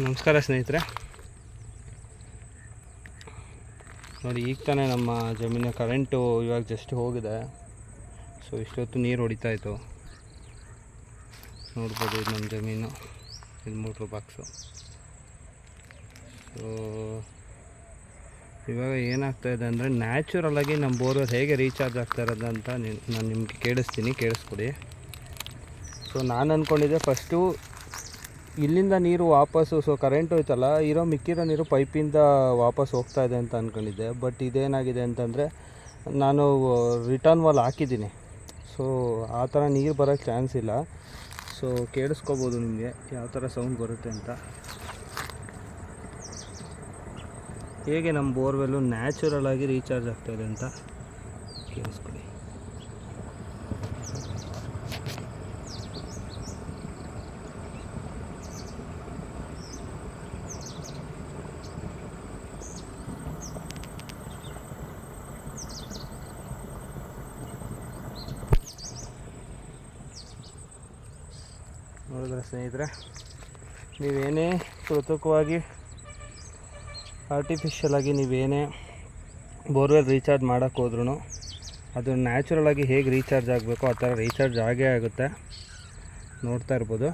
ನಮಸ್ಕಾರ ಸ್ನೇಹಿತರೆ. ನೋಡಿ, ಈಗ ತಾನೇ ನಮ್ಮ ಜಮೀನ ಕರೆಂಟು ಇವಾಗ ಜಸ್ಟ್ ಹೋಗಿದೆ. ಸೊ ಇಷ್ಟೊತ್ತು ನೀರು ಹೊಡಿತಾ ಇತ್ತು. ನೋಡ್ಬೋದು ಇದು ನಮ್ಮ ಜಮೀನು. ಇದು ಮೋಟ್ರ್ ಬಾಕ್ಸು ಸೊ ಇವಾಗ ಏನಾಗ್ತಾ ಇದೆ ಅಂದರೆ ನ್ಯಾಚುರಲಾಗಿ ನಮ್ಮ ಬೋರ್ವೆಲ್ ಹೇಗೆ ರೀಚಾರ್ಜ್ ಆಗ್ತಾ ಇರೋದು ಅಂತ ನಾನು ನಿಮಗೆ ಕೇಳಿಸ್ತೀನಿ. ಕೇಳಿಸ್ಕೊಡಿ. ಸೊ ನಾನು ಅಂದ್ಕೊಂಡಿದ್ದೆ ಫಸ್ಟು ಇಲ್ಲಿಂದ ನೀರು ವಾಪಸ್ಸು ಸೊ ಕರೆಂಟ್ ಹೋಯ್ತಲ್ಲ, ಇರೋ ಮಿಕ್ಕಿರೋ ನೀರು ಪೈಪಿಂದ ವಾಪಸ್ ಹೋಗ್ತಾ ಇದೆ ಅಂತ ಅಂದ್ಕೊಂಡಿದ್ದೆ ಬಟ್ ಇದೇನಾಗಿದೆ ಅಂತಂದರೆ, ನಾನು ರಿಟರ್ನ್ ವಾಲ್ ಹಾಕಿದ್ದೀನಿ. ಸೊ ಆ ಥರ ನೀರು ಬರೋಕ್ಕೆ ಚಾನ್ಸ್ ಇಲ್ಲ. ಸೊ ಕೇಳಿಸ್ಕೋಬೋದು ನಿಮಗೆ ಯಾವ ಥರ ಸೌಂಡ್ ಬರುತ್ತೆ ಅಂತ. ಹೇಗೆ ನಮ್ಮ ಬೋರ್ವೆಲ್ಲು ನ್ಯಾಚುರಲ್ ಆಗಿ ರೀಚಾರ್ಜ್ ಆಗ್ತಾಯಿದೆ ಅಂತ ಕೇಳಿಸ್ಕೊಳ್ಳಿ. ನೋಡಿದ್ರೆ ಸ್ನೇಹಿತರೆ, ನೀವೇನೇ ಕೃತಕವಾಗಿ ಆರ್ಟಿಫಿಷಿಯಲಾಗಿ ನೀವೇನೇ ಬೋರ್ವೆಲ್ ರೀಚಾರ್ಜ್ ಮಾಡೋಕ್ಕೆ ಹೋದ್ರೂ ಅದು ನ್ಯಾಚುರಲಾಗಿ ಹೇಗೆ ರೀಚಾರ್ಜ್ ಆಗಬೇಕೋ ಆ ಥರ ರೀಚಾರ್ಜ್ ಆಗೇ ಆಗುತ್ತೆ. ನೋಡ್ತಾ ಇರ್ಬೋದು.